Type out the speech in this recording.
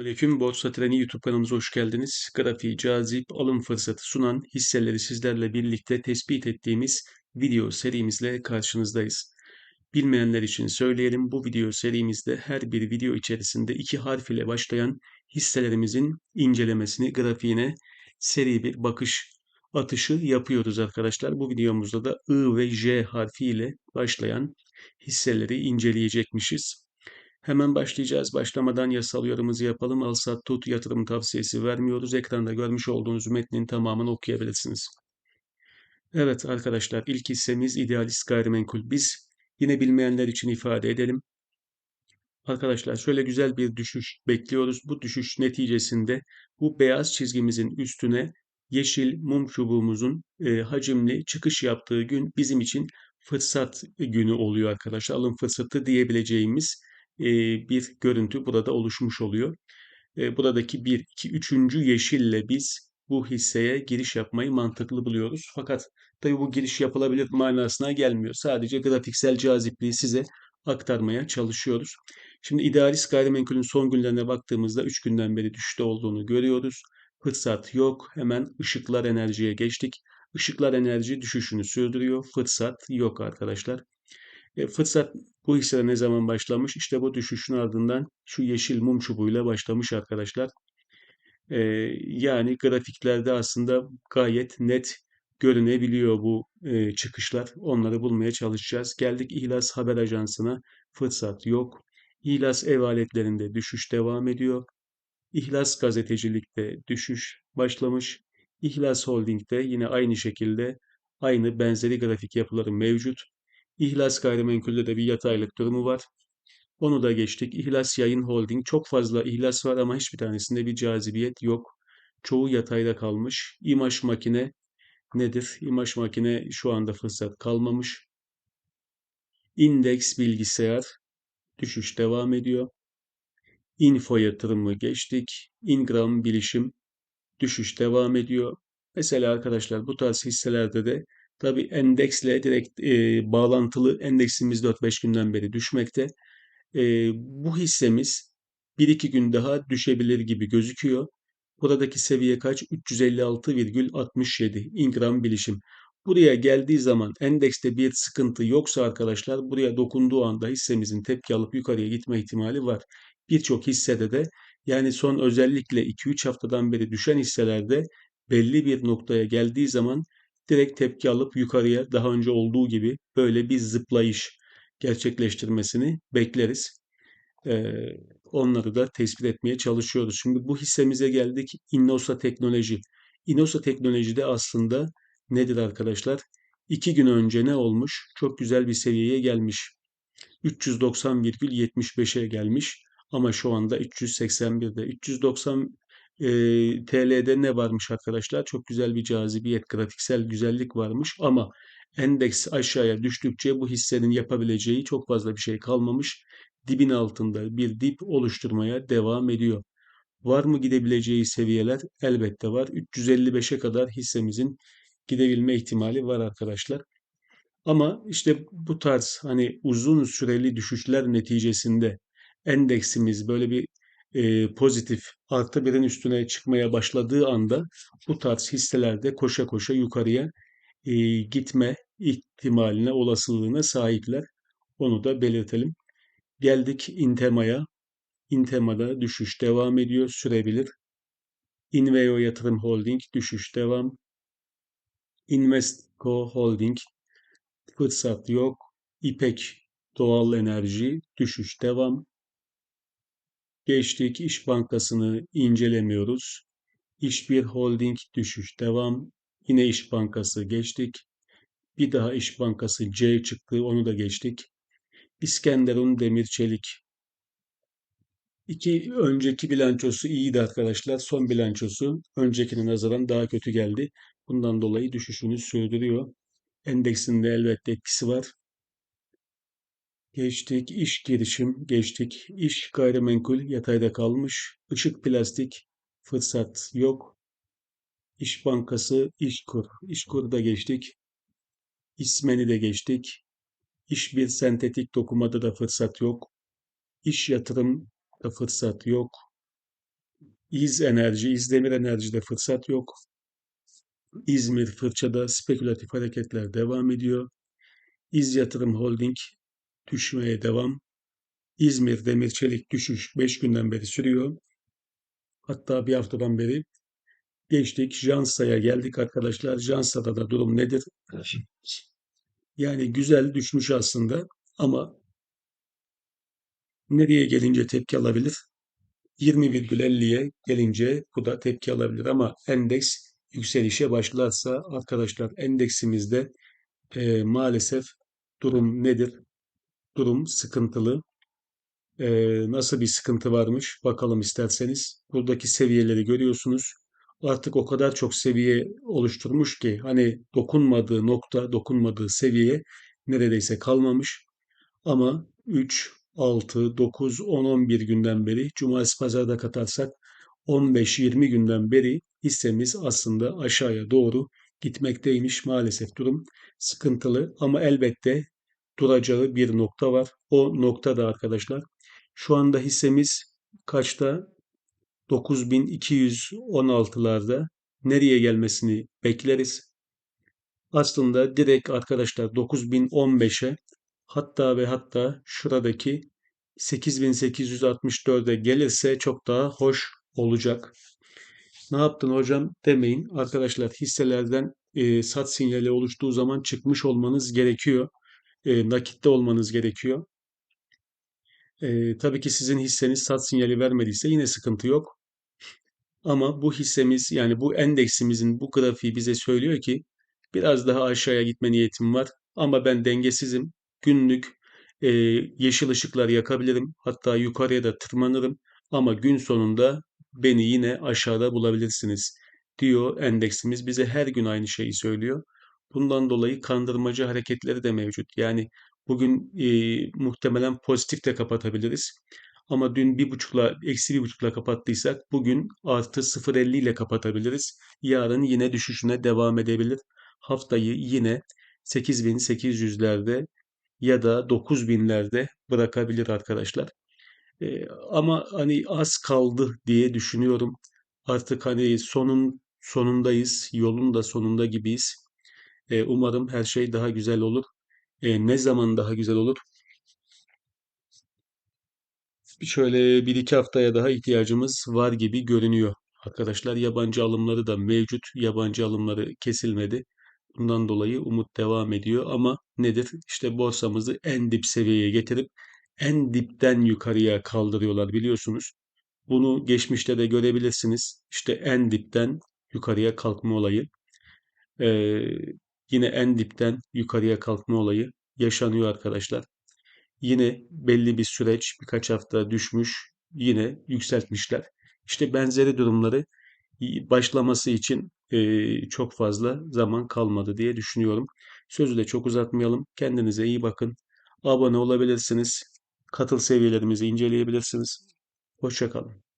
Aleyküm Borsa Treni YouTube kanalımıza hoş geldiniz. Grafiği cazip alım fırsatı sunan hisseleri sizlerle birlikte tespit ettiğimiz video serimizle karşınızdayız. Bilmeyenler için söyleyelim bu video serimizde her bir video içerisinde iki harf ile başlayan hisselerimizin incelemesini grafiğine seri bir bakış atışı yapıyoruz arkadaşlar. Bu videomuzda da I ve J harfi ile başlayan hisseleri inceleyecekmişiz. Hemen başlayacağız. Başlamadan yasal yorumumuzu yapalım. Al sat tut yatırım tavsiyesi vermiyoruz. Ekranda görmüş olduğunuz metnin tamamını okuyabilirsiniz. Evet arkadaşlar ilk hissemiz idealist gayrimenkul. Biz yine bilmeyenler için ifade edelim. Arkadaşlar şöyle güzel bir düşüş bekliyoruz. Bu düşüş neticesinde bu beyaz çizgimizin üstüne yeşil mum çubuğumuzun e, hacimli çıkış yaptığı gün bizim için fırsat günü oluyor arkadaşlar. Alım fırsatı diyebileceğimiz bir görüntü burada oluşmuş oluyor. Buradaki 1, 2, 3. yeşille biz bu hisseye giriş yapmayı mantıklı buluyoruz. Fakat tabi bu giriş yapılabilir manasına gelmiyor. Sadece grafiksel cazipliği size aktarmaya çalışıyoruz. Şimdi idealist gayrimenkulün son günlerine baktığımızda 3 günden beri düşüşte olduğunu görüyoruz. Fırsat yok. Hemen ışıklar enerjiye geçtik. Işıklar enerji düşüşünü sürdürüyor. Fırsat yok arkadaşlar. E, fırsat bu hissede ne zaman başlamış? İşte bu düşüşün ardından şu yeşil mum çubuğuyla başlamış arkadaşlar. E, yani grafiklerde aslında gayet net görünebiliyor bu e, çıkışlar. Onları bulmaya çalışacağız. Geldik İhlas Haber Ajansı'na. Fırsat yok. İhlas ev aletlerinde düşüş devam ediyor. İhlas gazetecilikte düşüş başlamış. İhlas Holding'de yine aynı şekilde aynı benzeri grafik yapıları mevcut. İhlas Gayrimenkul'de de bir yataylık durumu var. Onu da geçtik. İhlas Yayın Holding. Çok fazla ihlas var ama hiçbir tanesinde bir cazibiyet yok. Çoğu yatayda kalmış. İmaj makine nedir? İmaj makine şu anda fırsat kalmamış. İndeks bilgisayar düşüş devam ediyor. Info yatırımı geçtik. Ingram bilişim düşüş devam ediyor. Mesela arkadaşlar bu tarz hisselerde de tabi endeksle direkt e, bağlantılı endeksimiz 4-5 günden beri düşmekte. E, bu hissemiz 1-2 gün daha düşebilir gibi gözüküyor. Buradaki seviye kaç? 356,67 Ingram bilişim. Buraya geldiği zaman endekste bir sıkıntı yoksa arkadaşlar buraya dokunduğu anda hissemizin tepki alıp yukarıya gitme ihtimali var. Birçok hissede de yani son özellikle 2-3 haftadan beri düşen hisselerde belli bir noktaya geldiği zaman direkt tepki alıp yukarıya daha önce olduğu gibi böyle bir zıplayış gerçekleştirmesini bekleriz. Ee, onları da tespit etmeye çalışıyoruz. Şimdi bu hissemize geldik. Innosa Teknoloji. Innosa Teknoloji'de aslında nedir arkadaşlar? İki gün önce ne olmuş? Çok güzel bir seviyeye gelmiş. 390,75'e gelmiş. Ama şu anda 381'de. 390 e, TL'de ne varmış arkadaşlar? Çok güzel bir cazibiyet, grafiksel güzellik varmış ama endeks aşağıya düştükçe bu hissenin yapabileceği çok fazla bir şey kalmamış. Dibin altında bir dip oluşturmaya devam ediyor. Var mı gidebileceği seviyeler? Elbette var. 355'e kadar hissemizin gidebilme ihtimali var arkadaşlar. Ama işte bu tarz hani uzun süreli düşüşler neticesinde endeksimiz böyle bir e, pozitif artı birin üstüne çıkmaya başladığı anda bu tarz hisselerde koşa koşa yukarıya e, gitme ihtimaline, olasılığına sahipler. Onu da belirtelim. Geldik Intema'ya. Intema'da düşüş devam ediyor, sürebilir. Inveo Yatırım Holding düşüş devam. Investco Holding fırsat yok. İpek Doğal Enerji düşüş devam. Geçtik İş Bankası'nı incelemiyoruz. İş bir holding düşüş devam. Yine İş Bankası geçtik. Bir daha İş Bankası C çıktı onu da geçtik. İskenderun Demir Çelik. İki önceki bilançosu iyiydi arkadaşlar. Son bilançosu öncekine nazaran daha kötü geldi. Bundan dolayı düşüşünü sürdürüyor. Endeksinde elbette etkisi var. Geçtik iş girişim, geçtik iş gayrimenkul yatayda kalmış. Işık plastik fırsat yok. İş Bankası, İşkur. İşkur'u da geçtik. İsmeni de geçtik. İş bir sentetik dokumada da fırsat yok. İş yatırım da fırsat yok. İz Enerji, İzdemir Enerji'de fırsat yok. İzmir Fırça'da spekülatif hareketler devam ediyor. İz Yatırım Holding düşmeye devam. İzmir Demir Çelik düşüş 5 günden beri sürüyor. Hatta bir haftadan beri geçtik. Jansa'ya geldik arkadaşlar. Jansa'da da durum nedir? Yani güzel düşmüş aslında ama nereye gelince tepki alabilir? 20,50'ye gelince bu da tepki alabilir ama endeks yükselişe başlarsa arkadaşlar endeksimizde e, maalesef durum nedir? Durum sıkıntılı. E, nasıl bir sıkıntı varmış bakalım isterseniz. Buradaki seviyeleri görüyorsunuz. Artık o kadar çok seviye oluşturmuş ki hani dokunmadığı nokta, dokunmadığı seviye neredeyse kalmamış. Ama 3, 6, 9, 10, 11 günden beri, cumartesi pazarda katarsak 15-20 günden beri hissemiz aslında aşağıya doğru gitmekteymiş. Maalesef durum sıkıntılı ama elbette duracağı bir nokta var. O nokta da arkadaşlar şu anda hissemiz kaçta? 9216'larda nereye gelmesini bekleriz. Aslında direkt arkadaşlar 9015'e hatta ve hatta şuradaki 8864'e gelirse çok daha hoş olacak. Ne yaptın hocam demeyin. Arkadaşlar hisselerden e, sat sinyali oluştuğu zaman çıkmış olmanız gerekiyor. E, nakitte olmanız gerekiyor. E, tabii ki sizin hisseniz sat sinyali vermediyse yine sıkıntı yok. Ama bu hissemiz yani bu endeksimizin bu grafiği bize söylüyor ki biraz daha aşağıya gitme niyetim var. Ama ben dengesizim. Günlük e, yeşil ışıklar yakabilirim. Hatta yukarıya da tırmanırım. Ama gün sonunda beni yine aşağıda bulabilirsiniz diyor endeksimiz. Bize her gün aynı şeyi söylüyor. Bundan dolayı kandırmacı hareketleri de mevcut. Yani bugün e, muhtemelen pozitif de kapatabiliriz. Ama dün bir buçukla, eksi bir buçukla kapattıysak bugün artı 0.50 ile kapatabiliriz. Yarın yine düşüşüne devam edebilir. Haftayı yine 8800'lerde ya da 9000'lerde bırakabilir arkadaşlar. Ee, ama hani az kaldı diye düşünüyorum. Artık hani sonun sonundayız, yolun da sonunda gibiyiz. Ee, umarım her şey daha güzel olur. Ee, ne zaman daha güzel olur? Şöyle bir iki haftaya daha ihtiyacımız var gibi görünüyor. Arkadaşlar yabancı alımları da mevcut. Yabancı alımları kesilmedi. Bundan dolayı umut devam ediyor ama nedir? İşte borsamızı en dip seviyeye getirip en dipten yukarıya kaldırıyorlar biliyorsunuz. Bunu geçmişte de görebilirsiniz. İşte en dipten yukarıya kalkma olayı. Ee, yine en dipten yukarıya kalkma olayı yaşanıyor arkadaşlar. Yine belli bir süreç, birkaç hafta düşmüş, yine yükseltmişler. İşte benzeri durumları başlaması için e, çok fazla zaman kalmadı diye düşünüyorum. Sözü de çok uzatmayalım. Kendinize iyi bakın. Abone olabilirsiniz. Katıl seviyelerimizi inceleyebilirsiniz. Hoşçakalın.